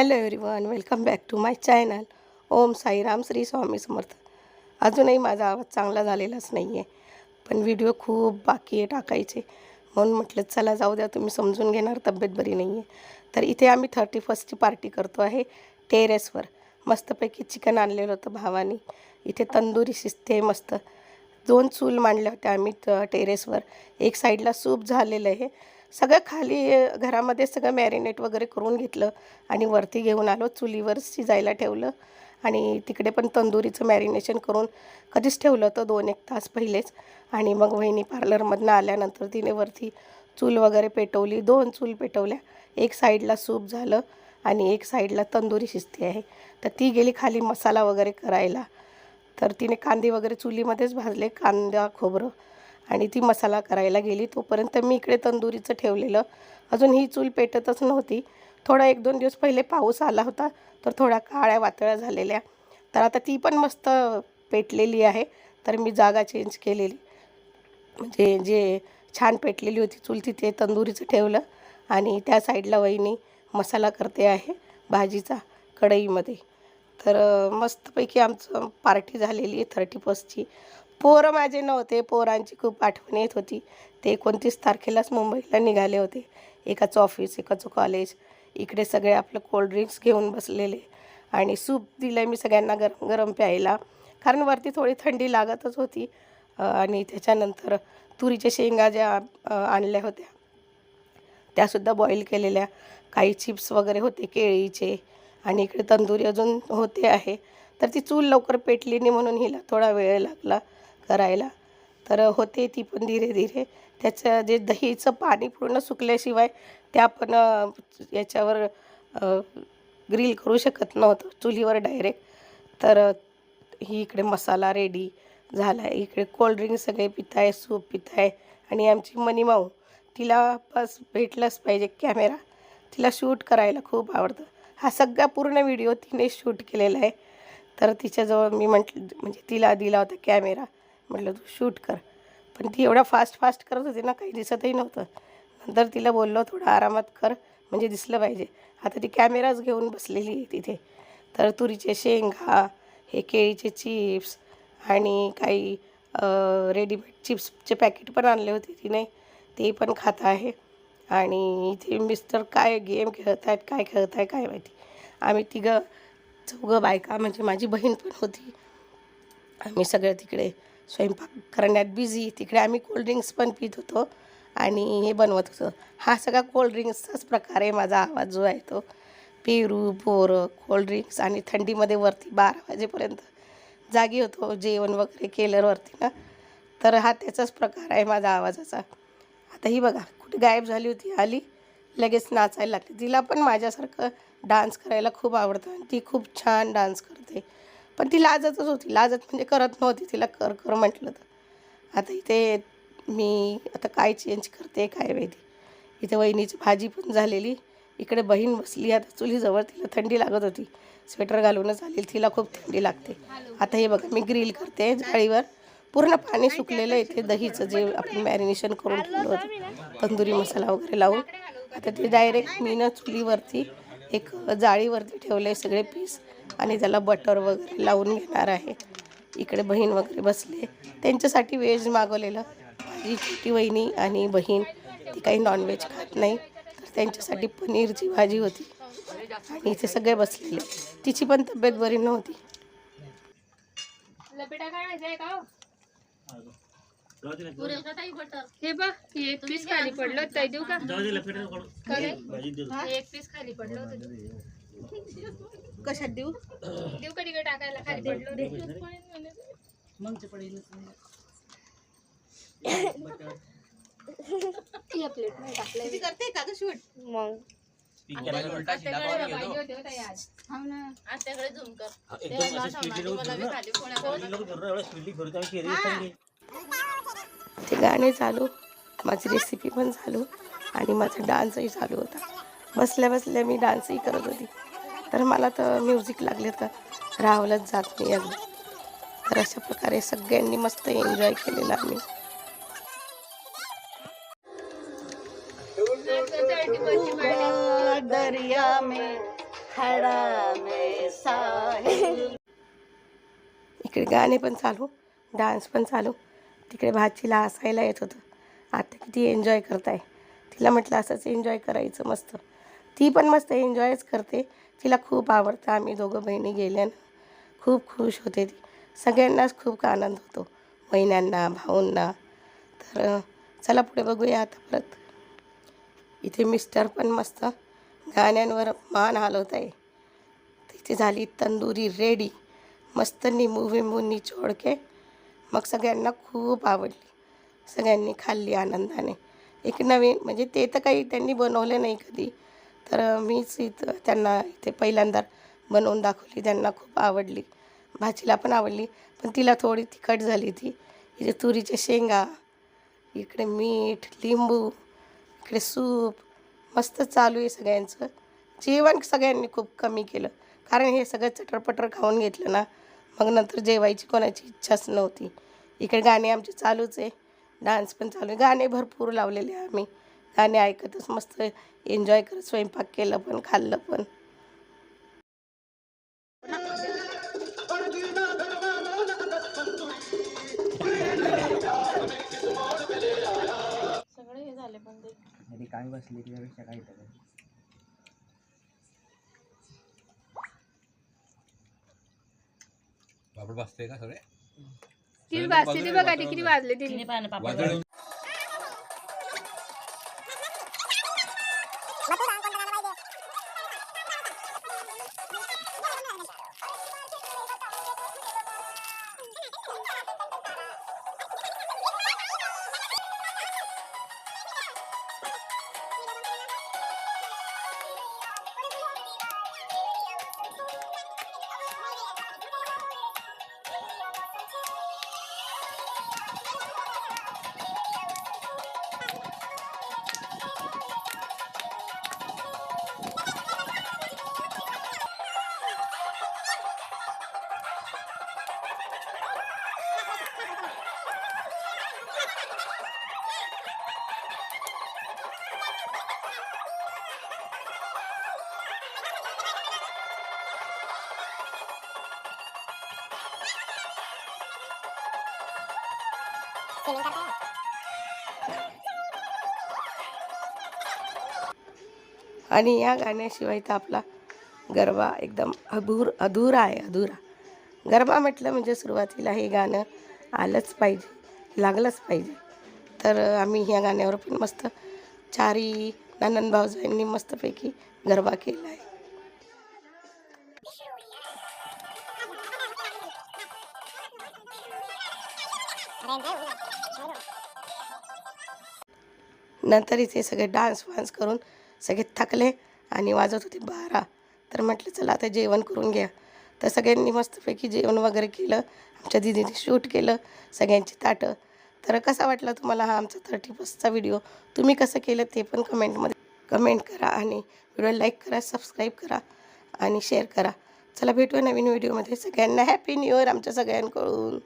Hello everyone welcome back to my channel Om Sairam Shri Swami Samarth. अजूनही माझा आवाज चांगला झालेलाच नाही आहे पण व्हिडिओ खूप बाकी आहे टाकायचे. म्हणून म्हटलं चला जाऊ द्या तुम्ही समजून घेणार तब्येत बरी नाही आहे तर इथे आम्ही थर्टी फर्स्टची पार्टी करतो आहे टेरेसवर मस्तपैकी चिकन आणलेलं होतं भावानी. इथे तंदुरी शिजते मस्त. दोन चूल मांडल्या होत्या आम्ही टेरेसवर एक साईडला सूप झालेलं आहे सगळं खाली घरामध्ये सगळं मॅरिनेट वगैरे करून घेतलं आणि वरती घेऊन आलो चुलीवर शिजायला ठेवलं आणि तिकडे पण तंदुरीचं मॅरिनेशन करून कधीच ठेवलं होतं दोन एक तास पहिलेच. आणि मग वहिनी पार्लरमधनं आल्यानंतर तिने वरती चूल वगैरे पेटवली दोन चूल पेटवल्या. एक साईडला सूप झालं आणि एक साईडला तंदुरी शिजते आहे. तर ती गेली खाली मसाला वगैरे करायला. तर तिने कांदे वगैरे चुलीमध्येच भाजले कांदा खोबरं. आणि ती मसाला करायला गेली. तोपर्यंत मी इकडे तंदुरीचं ठेवलेलं. अजून ही चूल पेटतच नव्हती. थोडा एक दोन दिवस पहिले पाऊस आला होता तर थोड्या काळ्या वातळ्या झालेल्या. तर आता ती पण मस्त पेटलेली आहे. तर मी जागा चेंज केलेली. म्हणजे जे छान पेटलेली होती चूल तिथे तंदुरीचं ठेवलं. आणि त्या साईडला वहिनी मसाला करते आहे भाजीचा कढईमध्ये. तर मस्तपैकी आमचं पार्टी झालेली आहे थर्टी फर्स्टची. पोरं माझे नव्हते. पोरांची खूप आठवण येत होती. ते एकोणतीस तारखेलाच मुंबईला निघाले होते. एकाचं ऑफिस एकाचं कॉलेज इकडे सगळे आपलं कोल्ड्रिंक्स घेऊन बसलेले. आणि सूप दिलं मी सगळ्यांना गरम गरम प्यायला. कारण वरती थोडी थंडी लागतच होती. आणि त्याच्यानंतर तुरीच्या शेंगा ज्या आणल्या होत्या त्यासुद्धा बॉईल केलेल्या. काही चिप्स वगैरे होते केळीचे. आणि इकडे तंदुरी अजून होते आहे. तर ती चूल लवकर पेटली नाही म्हणून हिला थोडा वेळ लागला. करायला. तर होते ती पण धीरे धीरे. त्याचं जे दहीचं पाणी पूर्ण सुकल्याशिवाय ते आपण याच्यावर ग्रिल करू शकत नव्हतं. चुलीवर डायरेक्ट तर ही इकडे मसाला रेडी झाला. आहे इकडे कोल्ड्रिंक सगळे पिताय सूप पिताय. आणि आमची मनी माऊ तिला बस भेटलंच पाहिजे कॅमेरा तिला शूट करायला खूप आवडतं. हा सगळा पूर्ण व्हिडिओ तिने शूट केलेला आहे. तर तिच्याजवळ मी म्हटलं म्हणजे तिला दिला होता कॅमेरा म्हटलं तू शूट कर. पण ती एवढा फास्ट फास्ट करत होती ना काही दिसतही नव्हतं. नंतर तिला बोललो थोडं आरामात कर म्हणजे दिसलं पाहिजे. आता ती कॅमेराच घेऊन बसलेली आहे तिथे. तर तुरीचे शेंगा हे केळीचे चिप्स आणि काही रेडीमेड चिप्सचे पॅकेट पण आणले होते तिने. ते पण खात आहे. आणि इथे मिस्टर काय गेम खेळत आहेत काय खेळत आहे काय माहिती. आम्ही तिघं चौघं बायका म्हणजे माझी बहीण पण होती. आम्ही सगळं तिकडे स्वयंपाक करण्यात बिझी तिकडे आम्ही कोल्ड्रिंक्स पण पित होतो आणि हे बनवत होतो. हा सगळा कोल्ड्रिंक्सचाच प्रकार आहे माझा आवाज जो आहे तो पेरू बोरं कोल्ड्रिंक्स आणि थंडीमध्ये वरती बारा वाजेपर्यंत जागी होतो. जेवण वगैरे केलं वरती ना. तर हा त्याचाच प्रकार आहे माझा आवाजाचा. आता ही बघा कुठे गायब झाली होती आली लगेच नाचायला लागली. तिला पण माझ्यासारखं डान्स करायला खूप आवडतं आणि ती खूप छान डान्स करते. पण ती लाजतच होती. लाजत म्हणजे करत नव्हती. तिला कर कर म्हटलं तर. आता इथे मी आता काय चेंज करते काय माहिती. इथे वहिनीची भाजी पण झालेली. इकडे बहीण बसली. आता चुलीजवळ तिला थंडी लागत होती. स्वेटर घालूनच आली. तिला खूप थंडी लागते. आता हे बघा मी ग्रिल करते जाळीवर. पूर्ण पाणी सुकलेलं आहे. ते दहीचं जे आपण मॅरिनेशन करून ठेवलं होतं. तंदुरी मसाला वगैरे लावून. आता ते डायरेक्ट मी ना चुलीवरती एक जाळीवरती ठेवले सगळे पीस आणि त्याला बटर वगैरे लावून घेणार आहे. इकडे बहीण वगैरे बसले. त्यांच्यासाठी व्हेज मागवलेलं. माझी छोटी वहिनी आणि बहीण ती काही नॉनव्हेज खात नाही. तर त्यांच्यासाठी पनीरची भाजी होती. आणि इथे सगळे बसलेले. तिची पण तब्येत बरी नव्हती. हो? बघ एक पीस खाली पडलं ताई देऊ का? एक पीस खाली पडलं होतं. कशात देऊ? देऊ का तिकडे टाकायला? खाली पडलं या प्लेट नाही टाकलंय करते का शूट? मग. ते गाणे चालू. माझी रेसिपी पण चालू. आणि माझा डान्सही चालू होता. बसल्या बसल्या मी डान्सही करत होती. तर मला तर म्युझिक लागले तर राहवलंच जात नाही अजून. तर अशा प्रकारे सगळ्यांनी मस्त एन्जॉय केलेला आम्ही. दरिया में खड़ा में साहिल इकडे गाणे पण चालू डान्स पण चालू. तिकडे भाचीला हसायला येत होतं. आता किती एन्जॉय करताय. तिला म्हटलं असंच एन्जॉय करायचं मस्त. ती पण मस्त एन्जॉयच करते. तिला खूप आवडतं. आम्ही दोघं बहिणी गेल्यानं खूप खुश होते ती. सगळ्यांनाच खूप आनंद होतो. बहिण्यांना भाऊंना. तर चला पुढे बघूया आता परत. इथे मिस्टर पण मस्त गाण्यांवर मान हलवत आहे तिथे झाली तंदुरी रेडी. मस्त निंबू विंबू निचोड के मग सगळ्यांना खूप आवडली. सगळ्यांनी खाल्ली आनंदाने. एक नवीन म्हणजे ते तर काही त्यांनी बनवले नाही कधी. तर मीच इथं त्यांना इथे पहिल्यांदा बनवून दाखवली. त्यांना खूप आवडली. भाजीला पण आवडली. पण तिला थोडी तिखट झाली ती. इथे तुरीच्या शेंगा इकडे मीठ लिंबू इकडे सूप. मस्त चालू आहे सगळ्यांचं. जेवण सगळ्यांनी खूप कमी केलं. कारण हे सगळं चटरपटर खाऊन घेतलं ना मग नंतर जेवायची कोणाची इच्छाच नव्हती. इकडे गाणे आमचे चालूच आहे. डान्स पण चालू आहे. गाणे भरपूर लावलेले आम्ही. गाणे ऐकतच मस्त एन्जॉय करत स्वयंपाक केलं पण खाल्लं पण. सगळे हे झाले पण ते. आणि काय बसली काय पापड भाजते का सगळे? किती वाजते ती बघा ती किती वाजले तिने? तिने पाहिलं पापड आणि या गाण्याशिवाय तर आपला गरबा एकदम अधूर अधुरा आहे अधुरा. गरबा म्हटलं म्हणजे सुरुवातीला हे गाणं आलंच पाहिजे लागलंच पाहिजे. तर आम्ही ह्या गाण्यावर पण मस्त चारी नंदन भाऊजांनी मस्तपैकी गरबा केला आहे. नंतर इथे सगळे डान्स वान्स करून सगळे थकले आणि वाजत होते बारा. तर म्हटलं चला आता जेवण करून घ्या. तर सगळ्यांनी मस्तपैकी जेवण वगैरे केलं. आमच्या दिदीने शूट केलं सगळ्यांची ताटं. तर कसा वाटला तुम्हाला हा आमचा थर्टी फर्स्टचा व्हिडिओ तुम्ही कसं केलं ते पण कमेंटमध्ये कमेंट करा आणि व्हिडिओ लाईक करा सबस्क्राईब करा आणि शेअर करा. चला भेटूया नवीन व्हिडिओमध्ये सगळ्यांना हॅपी न्यू इयर आमच्या सगळ्यांकडून.